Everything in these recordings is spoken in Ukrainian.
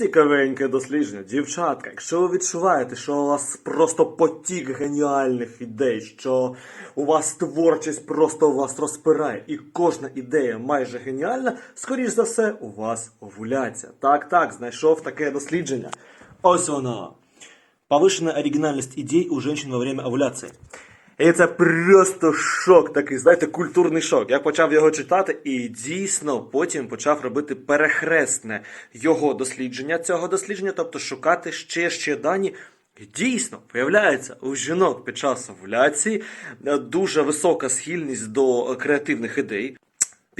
Цікавеньке дослідження. Дівчатка, якщо ви відчуваєте, що у вас просто потік геніальних ідей, що у вас творчість просто вас розпирає, і кожна ідея майже геніальна, скоріш за все, у вас овуляція. Так, так, знайшов таке дослідження. Ось воно. Повышенная оригинальность идей у женщин во время овуляции. І це просто шок такий, знаєте, культурний шок. Я почав його читати і дійсно потім почав робити перехресне його дослідження цього дослідження, тобто шукати ще ще дані. І Дійсно, виявляється, у жінок під час овуляції е, дуже висока схильність до е, креативних ідей.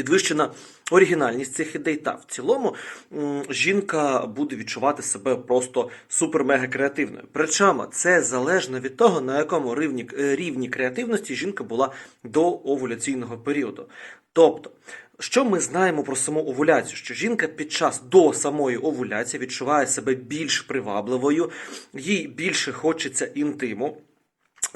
Підвищена оригінальність цих ідей, та в цілому жінка буде відчувати себе просто супер-мега креативною. Причому це залежно від того, на якому рівні, е, рівні креативності жінка була до овуляційного періоду. Тобто, що ми знаємо про саму овуляцію? Що жінка під час до самої овуляції відчуває себе більш привабливою, їй більше хочеться інтиму.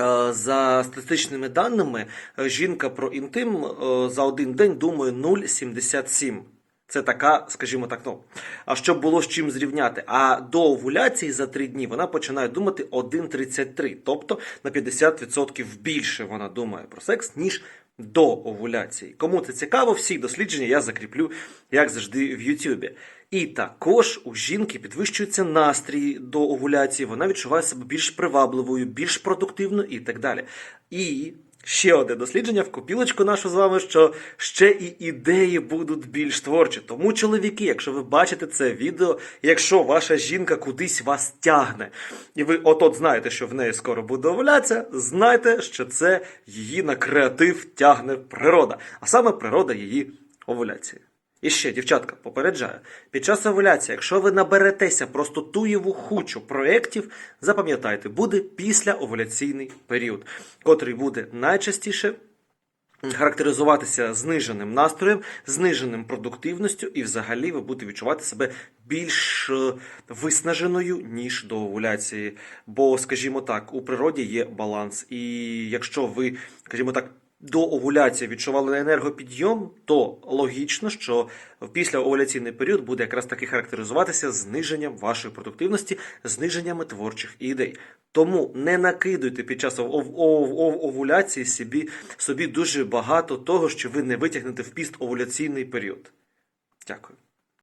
Е, За статистичними даними, е, жінка про інтим е, за один день думає 0,77. Це така, скажімо так, ну. А щоб було з чим зрівняти. А до овуляції за три дні вона починає думати 1,33. Тобто на 50% більше вона думає про секс, ніж до овуляції. Кому це цікаво, всі дослідження я закріплю, як завжди, в Ютубі. І також у жінки підвищується настрій до овуляції, вона відчуває себе більш привабливою, більш продуктивною і так далі. І ще одне дослідження в копілочку нашу з вами, що ще і ідеї будуть більш творчі. Тому, чоловіки, якщо ви бачите це відео, якщо ваша жінка кудись вас тягне, і ви от-от знаєте, що в неї скоро буде овуляція, знайте, що це її на креатив тягне природа, а саме природа її овуляції. І ще, дівчатка, попереджаю, під час овуляції, якщо ви наберетеся просто туєву хучу проєктів, запам'ятайте, буде післяовуляційний період, котрий буде найчастіше характеризуватися зниженим настроєм, зниженим продуктивністю, і взагалі ви будете відчувати себе більш е, виснаженою, ніж до овуляції. Бо, скажімо так, у природі є баланс. І якщо ви, скажімо так, до овуляції відчували енергопідйом, то логічно, що після овуляційний період буде якраз таки характеризуватися зниженням вашої продуктивності, зниженнями творчих ідей. Тому не накидуйте під час ов- ов- ов- ов- овуляції собі, собі дуже багато того, що ви не витягнете в піст овуляційний період. Дякую.